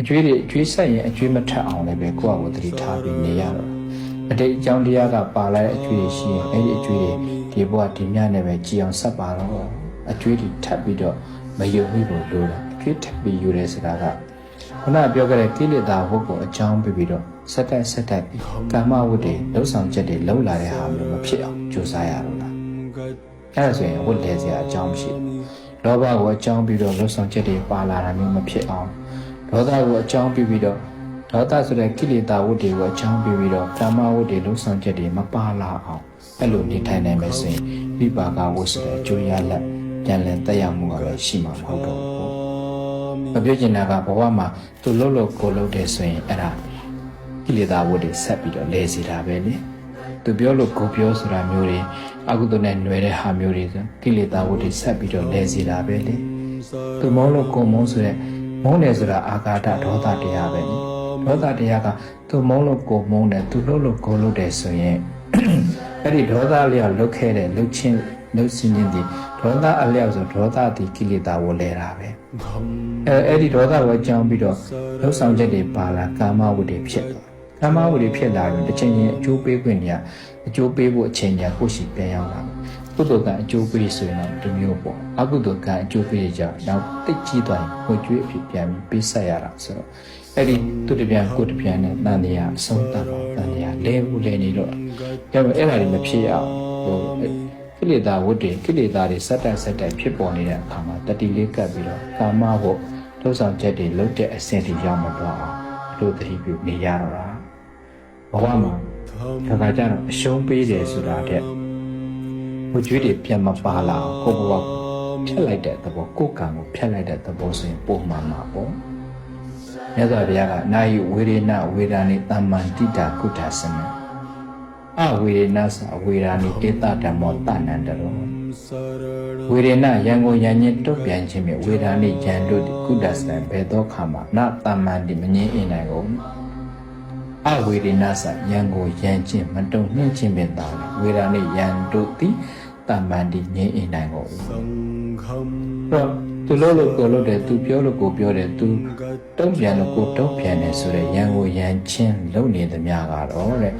အကျွေးတွေအကျွေးဆက်ရင်အကျွေးမထက်အောင်လည်းပဲကိုယ့်အကိုယ်သတိထားပြီးနေရတော့အတိတ်အကြောင်းတရားကပါလာတဲ့အကျွေးတွေရှိရင်အဲ့ဒီအကျွေးတွေဒီဘဝဒီညနဲ့ပဲကြည်အောင်ဆက်ပါတော့အကျွေးတွေထပ်ပြီးတော့မယုံမိဖို့လိုတာအကျွေးထပ်ပြီးယူတယ်ဆိုတာကခုနကပြောခဲ့တဲ့ကိလေသာဝတ်ကိုအကြောင်းပြပြီးတော့ဆက်တက်ဆက်တက်ကာမဝတ်တွေလှုပ်ဆောင်ချက်တွေလှုပ်လာတဲ့ဟာမျိုးမဖြစ်အောင်ကြိုးစားရတော့လားအဲ့ဒါဆိုရင်ဝတ်လဲစရာအကြောင်းမရှိဘူးလောဘကိုအကြောင်းပြီးတော့လှုပ်ဆောင်ချက်တွေပါလာတာမျိုးမဖြစ်အောင် ဒေါသကိုအကြောင်းပြုပြီးတော့ဒေါသဆိုတဲ့ကိလေသာဝတ္တွေကိုအကြောင်းပြုပြီးတော့ကာမဝတ္တွေလုံးဆောင်ချက်တွေမပါလာအောင်အဲ့လိုနေထိုင်နိုင်မယ်ဆိုရင်ဝိပါကဝတ်ဆိုတဲ့အကျိုးရလဒ်ပြန်လည်တက်ရောက်မှုကလည်းရှိမှာမဟုတ်တော့ဘူး။မပြောချင်တာကဘဝမှာသူလှုပ်လှုပ်ကိုလှုပ်တယ်ဆိုရင်အဲ့ဒါကိလေသာဝတ္တွေဆက်ပြီးတော့လဲစီတာပဲလေ။သူပြောလို့ကိုပြောဆိုတာမျိုးတွေအကုသိုလ်နဲ့နှွယ်တဲ့ဟာမျိုးတွေဆိုကိလေသာဝတ္တွေဆက်ပြီးတော့လဲစီတာပဲလေ။သူမောလို့ကိုမောဆိုတဲ့ မုန်းတယ်ဆိုတာအာဃာတဒေါသတရားပဲလေဒေါသတရားကသူမုန်းလို့ကိုမုန်းတယ်သူလှုပ်လို့ကိုလှုပ်တယ်ဆိုရင်အဲ့ဒီဒေါသလျောက်လုတ်ခဲ့တဲ့လုတ်ချင်းလုတ်စင်းချင်းဒီဒေါသအလျောက်ဆိုဒေါသဒီကိလေသာဝလဲတာပဲအဲအဲ့ဒီဒေါသကိုအကြောင်းပြီးတော့လှုပ်ဆောင်ချက်တွေပါလာကာမဝတ္တွေဖြစ်သွားကာမဝတ္တွေဖြစ်လာရင်တစ်ချိန်ချင်းအကျိုးပေးခွင့်တွေကအကျိုးပေးဖို့အချိန်ညာကိုရှိပြန်ရောက်လာ ကုသိုလ်ကအကျိုးပေးဆိုရင်တော့ဒီမျိုးပေါ့အကုသိုလ်ကအကျိုးပေးကြတော့တိတ်ကြီးသွားရင်ကိုကျွေးအဖြစ်ပြန်ပြီးပေးဆက်ရတာဆိုတော့အဲ့ဒီသူတပြန်ကိုတပြန်နဲ့တန်တရားအဆုံးသတ်ပါတန်တရားလဲဘူးလဲနေတော့ကျတော့အဲ့ဒါတွေမဖြစ်ရအောင်ဟိုကိလေသာဝတ္တွေကိလေသာတွေစက်တက်စက်တက်ဖြစ်ပေါ်နေတဲ့အခါမှာတတိလေးကပ်ပြီးတော့ကာမဖို့လှုပ်ဆောင်ချက်တွေလုတ်တဲ့အဆင့်တွေရောက်မသွားအောင်လို့သတိပြုနေရတော့တာဘဝမှာခါခါကျတော့အရှုံးပေးတယ်ဆိုတာတဲ့ ဝကြွေးတွေပြန်မပါလာအောင်ကိုယ့်ဘဝဖြတ်လိုက်တဲ့သဘောကိုယ်ကံကိုဖြတ်လိုက်တဲ့သဘောဆိုရင်ပုံမှန်မှာပေါ့မြတ်စွာဘုရားကနာယီဝေရေနဝေဒာနိတမ္မန္တိတာကုဋ္ဌစနအဝေရေနသအဝေဒာနိတေတဓမ္မောတဏန္တရောဝေရေနယံကိုယံညင်းတုတ်ပြန်ခြင်းမြဝေဒာနိယံတို့သည်ကုဋ္ဌစနဘယ်သောခါမှာနတမ္မန္တိမငြင်းအင်းနိုင်ကုန်အဝေရေနသယံကိုယံခြင်းမတုံနှင်းခြင်းပင်သာလေဝေဒာနိယံတို့သည် တမ္မန္တိငြင်းအင်းနိုင်ကုန်တော့သူလို့လို့ကိုလို့တယ်သူပြောလို့ကိုပြောတယ်သူတုံ့ပြန်လို့ကိုတုံ့ပြန်တယ်ဆိုတဲ့ရန်ကိုရန်ချင်းလုံနေသမျှကတော့တဲ့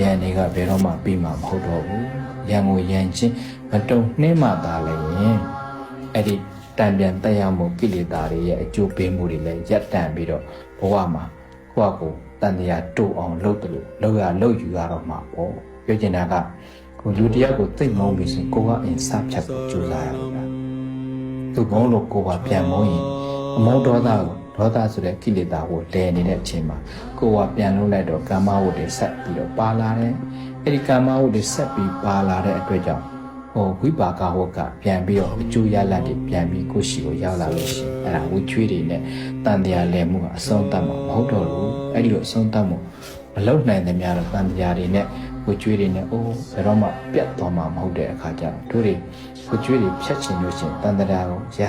ရန်တွေကဘယ်တော့မှပြီးမှာမဟုတ်တော့ဘူးရန်ကိုရန်ချင်းမတုံနှင်းမှသာလည်းရင်အဲ့ဒီတံပြန်တက်ရောက်မှုကိလေသာတွေရဲ့အကျိုးပေးမှုတွေလည်းရပ်တန့်ပြီးတော့ဘဝမှာကိုယ့်အကိုတန်တရားတူအောင်လုပ်တယ်လို့လုပ်ရလုပ်ယူရတော့မှာပေါ့ပြောချင်တာက ကိုလူတယောက်ကိုသိမ့်မုန်းပြီဆိုရင်ကိုကအင်စဖြတ်ကိုကြိုးစားရမှာသူဘုံလို့ကိုယ်ပါပြန်မုန်းရင်အမောဒေါသကိုဒေါသဆိုတဲ့ကိလေသာကိုလဲနေတဲ့အချိန်မှာကိုယ်ကပြန်လုံးလိုက်တော့ကာမဝတ္တွေဆက်ပြီးတော့ပါလာတယ်အဲ့ဒီကာမဝတ္တွေဆက်ပြီးပါလာတဲ့အတွက်ကြောင့်ဟိုဝိပါကဝတ်ကပြန်ပြီးတော့အကျိုးရလဒ်တွေပြန်ပြီးကိုယ့်ရှိကိုရောက်လာလို့ရှိရင်အဲ့ဒါဝိချွေးတွေနဲ့တန်တရားလဲမှုကအဆုံးသတ်မှာမဟုတ်တော့ဘူးအဲ့ဒီလိုအဆုံးသတ်မှုမလုံနိုင်တဲ့များတော့တန်တရားတွေနဲ့ ကိုကျွေးတွေနဲ့အိုးဘယ်တော့မှပြတ်သွားမှာမဟုတ်တဲ့အခါကျတော့တို့တွေကိုကျွေးတွေဖြတ်ချင်လို့ရှိရင်တန်တရားကိုရ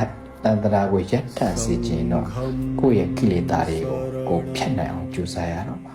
တန်တရားကိုရပ်တန့်စေခြင်းတော့ကိုယ့်ရဲ့ကိလေသာတွေကိုကိုယ်ဖြတ်နိုင်အောင်ကြိုးစားရတော့မှာ